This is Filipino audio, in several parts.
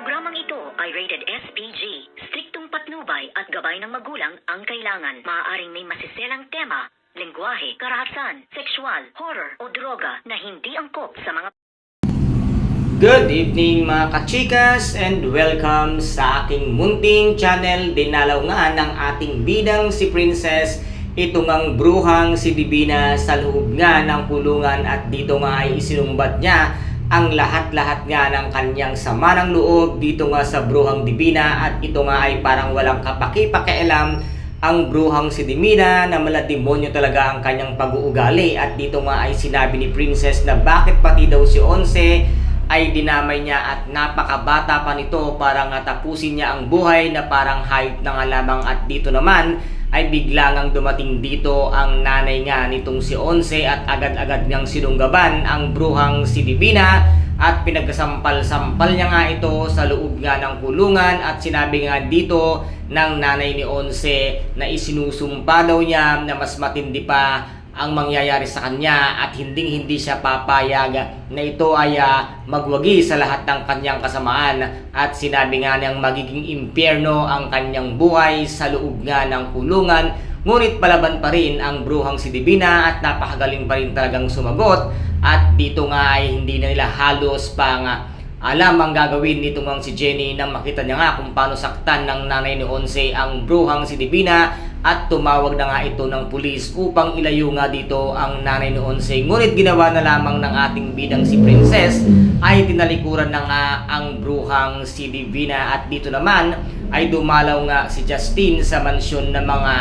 Programang ito ay rated SPG. Striktong patnubay at gabay ng magulang ang kailangan. Maaaring may masiselang tema, lengguwahe, karahasan, sexual, horror o droga na hindi angkop sa mga Good evening mga kachikas and welcome sa aking munting channel. Dinalaw nga ng ating bidang si Princess ito ngang bruhang si Divina sa loob nga ng kulungan at dito nga ay isinumbat niya ang lahat-lahat nga ng kanyang sama ng loob dito nga sa bruhang Divina at ito nga ay parang walang kapaki-pakialam ang bruhang si Divina na malademonyo talaga ang kanyang pag-uugali. At dito nga ay sinabi ni Princess na bakit pati daw si Onse ay dinamay niya at napakabata pa nito para nga tapusin niya ang buhay na parang hayop na nga lamang. At dito naman ay bigla ngang dumating dito ang nanay nga nitong si Onse at agad-agad ngang sinunggaban ang bruhang si Divina at pinagkasampal-sampal niya nga ito sa loob nga ng kulungan at sinabi nga dito ng nanay ni Onse na isinusumpa daw niya na mas matindi pa ang mangyayari sa kanya at hindi hindi siya papayag na ito ay ah, magwagi sa lahat ng kanyang kasamaan. At sinabi nga niyang magiging impyerno ang kanyang buhay sa loob nga ng kulungan. Ngunit palaban pa rin ang bruhang si Divina at napakagaling pa rin talagang sumagot. At dito nga ay hindi na nila halos pang ah, alam ang gagawin nito ngang si Jenny nang makita niya nga kung paano saktan ng nanay ni Onse ang bruhang si Divina at tumawag na nga ito ng pulis upang ilayo nga dito ang nanay ni Onse. Ngunit ginawa na lamang ng ating bidang si Princess ay tinalikuran na nga ang bruhang si Divina at dito naman ay dumalaw nga si Justin sa mansyon ng mga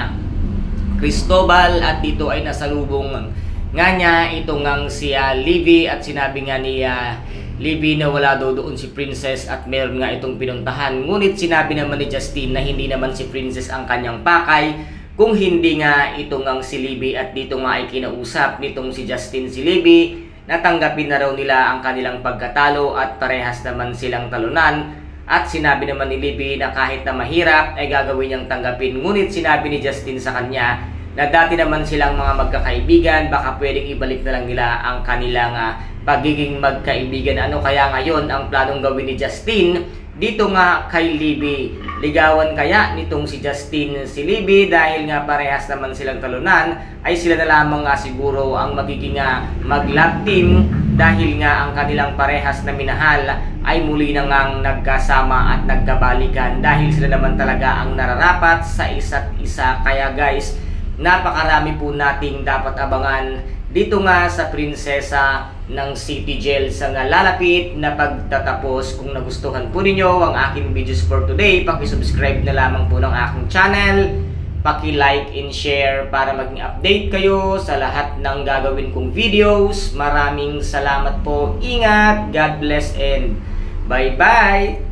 Cristobal at dito ay nasalubong nga niya itong ngang si ah, Livy at sinabi nga ni ah, Livy na wala daw doon si Princess at meron nga itong pinuntahan. Ngunit sinabi naman ni Justin na hindi naman si Princess ang kanyang pakay kung hindi nga itong ngang si Libby at dito nga ay kinausap nitong si Justin si Libby natanggapin na raw nila ang kanilang pagkatalo at parehas naman silang talunan at sinabi naman ni Libby na kahit na mahirap ay gagawin niyang tanggapin. Ngunit sinabi ni Justin sa kanya na dati naman silang mga magkakaibigan, baka pwedeng ibalik na lang nila ang kanilang ah, pagiging magkaibigan. Ano kaya ngayon ang planong gawin ni Justin dito nga kay Libby? Ligawan kaya nitong si Justin si Libby dahil nga parehas naman silang talunan ay sila na lamang nga siguro ang magiging ah, mag-love team dahil nga ang kanilang parehas na minahal ay muli na ngang nagkasama at nagkabalikan dahil sila naman talaga ang nararapat sa isa't isa. Kaya guys, napakarami po nating dapat abangan dito nga sa prinsesa ng City Jail sa nga lalapit na pagtatapos. Kung nagustuhan po ninyo ang aking videos for today, paki-subscribe na lamang po ng aking channel. Paki-like and share para maging update kayo sa lahat ng gagawin kong videos. Maraming salamat po. Ingat, God bless and bye-bye!